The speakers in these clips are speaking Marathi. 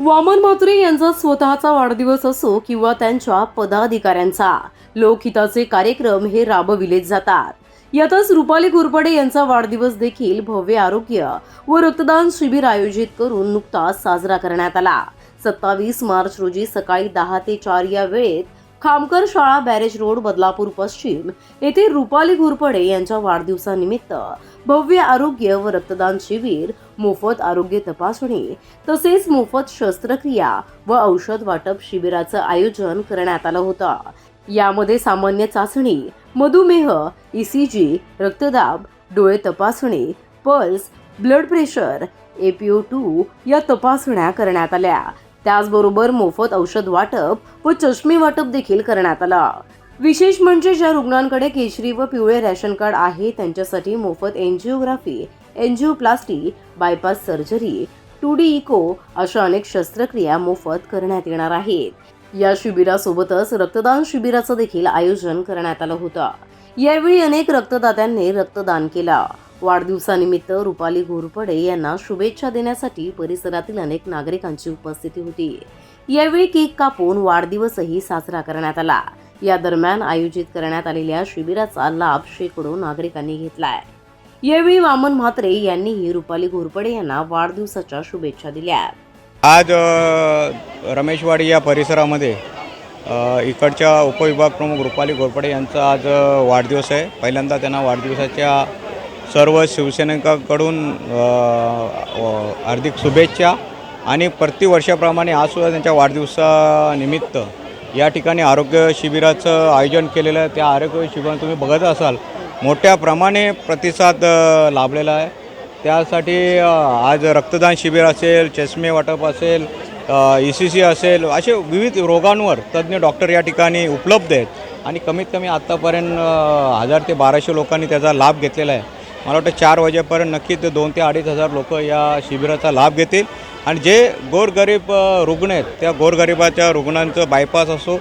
वामन म्हात्रे यांचा स्वतःचा वाढदिवस असो किंवा त्यांच्या पदाधिकाऱ्यांचा. लोकहिताचे कार्यक्रम हे राबविले जातात. यातच रुपाली घोरपडे यांचा वाढदिवस देखील भव्य आरोग्य व रक्तदान शिबिर आयोजित करून नुकताच साजरा करण्यात आला. सत्तावीस मार्च रोजी सकाळी दहा ते चार या वेळेत खामकर शाळा बॅरेज रोड बदलापूर पश्चिम येथे रुपाली घोरपडे यांच्या वाढदिवसानिमित्त भव्य आरोग्य व रक्तदान शिबिर मोफत आरोग्य तपासणी तसेच मोफत शस्त्रक्रिया व औषध वाटप शिबिराचं आयोजन करण्यात आलं होतं. यामध्ये सामान्य चाचणी मधुमेह ईसीजी रक्तदाब डोळे तपासणी pulse blood pressure APO two या तपासण्या करण्यात आल्या. त्याचबरोबर मोफत औषध वाटप व चष्मे वाटप देखील करण्यात आलं. विशेष म्हणजे ज्या रुग्णांकडे केशरी व पिवळे रॅशन कार्ड आहे त्यांच्यासाठी मोफत angiography angioplasty bypass surgery two D echo अशा अनेक शस्त्रक्रिया मोफत करण्यात येणार आहेत. या शिबिरासोबतच रक्तदान शिबिराचं देखील आयोजन करण्यात आलं होतं. यावेळी अनेक रक्तदात्यांनी रक्तदान केलं. वाढदिवसानिमित्त रुपाली घोरपडे यांना शुभेच्छा देण्यासाठी परिसरातील अनेक नागरिकांची उपस्थिती होती. यावेळी केक कापून वाढदिवसही साजरा करण्यात आला. या दरम्यान आयोजित करण्यात आलेल्या शिबिराचा लाभ शेकडो नागरिकांनी घेतलाय यावेळी वामन म्हात्रे यांनीही रुपाली घोरपडे यांना वाढदिवसाच्या शुभेच्छा दिल्या आज रमेशवाडी या परिसरामध्ये इकडच्या उपविभाग प्रमुख रुपाली घोरपडे यांचा आज वाढदिवस आहे. पहिल्यांदा त्यांना वाढदिवसाच्या सर्व शिवसैनिकांकडून हार्दिक शुभेच्छा आणि प्रतिवर्षाप्रमाणे आज सुद्धा त्यांच्या वाढदिवसानिमित्त या ठिकाणी आरोग्य शिबिराचं आयोजन केलेलं आहे. त्या आरोग्य शिबिरात तुम्ही बघत असाल मोठ्या प्रमाणे प्रतिसाद लाभलेला आहे. त्यासाठी आज रक्तदान शिबिर असेल चष्मे वाटप असेल ई सी सी असेल असे विविध रोगांवर तज्ज्ञ डॉक्टर या ठिकाणी उपलब्ध आहेत. आणि कमीत कमी आत्तापर्यंत हजार ते बाराशे लोकांनी त्याचा लाभ घेतलेला आहे. मला वाटतं चार वाजेपर्यंत नक्कीच दोन ते अडीच हजार लोक या शिबिराचा लाभ घेतील. आणि जे गोरगरीब रुग्ण आहेत त्या गोरगरिबाच्या रुग्णांचं बायपास असो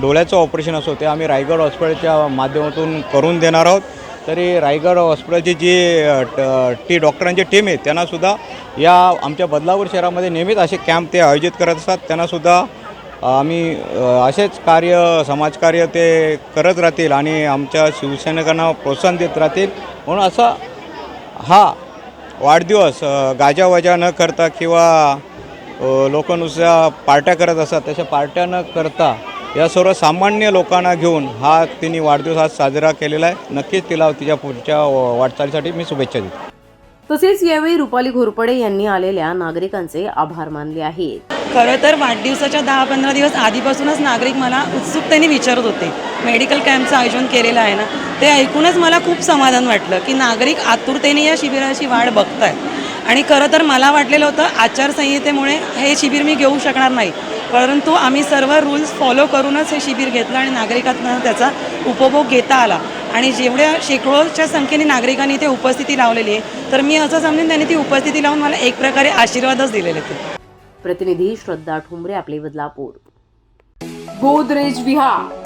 डोळ्याचं ऑपरेशन असो ते आम्ही रायगड हॉस्पिटलच्या माध्यमातून करून देणार आहोत. तरी रायगड हॉस्पिटलची जी ट- टी डॉक्टरांची टीम आहे त्यांनासुद्धा या आमच्या बदलापूर शहरामध्ये नेहमीच असे कॅम्प ते आयोजित करत असतात. त्यांनासुद्धा आम्ही असेच कार्य समाजकार्य ते करत राहतील आणि आमच्या शिवसैनिकांना प्रोत्साहन देत राहतील. म्हणून असा हा वाढदिवस गाजावाजा न करता किंवा लोक नुसत्या पार्ट्या करत असतात तशा पार्ट्या न करता या सर्व सामान्य लोकांना घेऊन हा तिने वाढदिवस आज साजरा केलेला आहे. नक्कीच तिला तिच्या पुढच्या व- वाटचालीसाठी मी शुभेच्छा देतो. तसेच यावेळी रुपाली घोरपडे यांनी आलेल्या नागरिकांचे आभार मानले आहेत. खरं तर वाढदिवसाच्या दहा पंधरा दिवस आधीपासूनच नागरिक मला उत्सुकतेने विचारत होते. मेडिकल कॅम्पचं आयोजन केलेलं आहे ना ते ऐकूनच मला खूप समाधान वाटलं की नागरिक आतुरतेने या शिबिराची वाढ बघतायत. आणि खरं तर मला वाटलेलं होतं आचारसंहितेमुळे हे शिबिर मी घेऊ शकणार नाही. परंतु आम्ही सर्व रूल्स फॉलो करूनच हे शिबिर घेतलं आणि नागरिकांना त्याचा उपभोग घेता आला. आणि जेवढ्या शेकडोच्या संख्येने नागरिकांनी इथे उपस्थिती लावलेली आहे तर मी असं समजून त्यांनी ती उपस्थिती लावून मला एक प्रकारे आशीर्वादच दिलेले ते. प्रतिनिधी श्रद्धा ठुमरे आपले बदलापूर. गोदरेज विहार.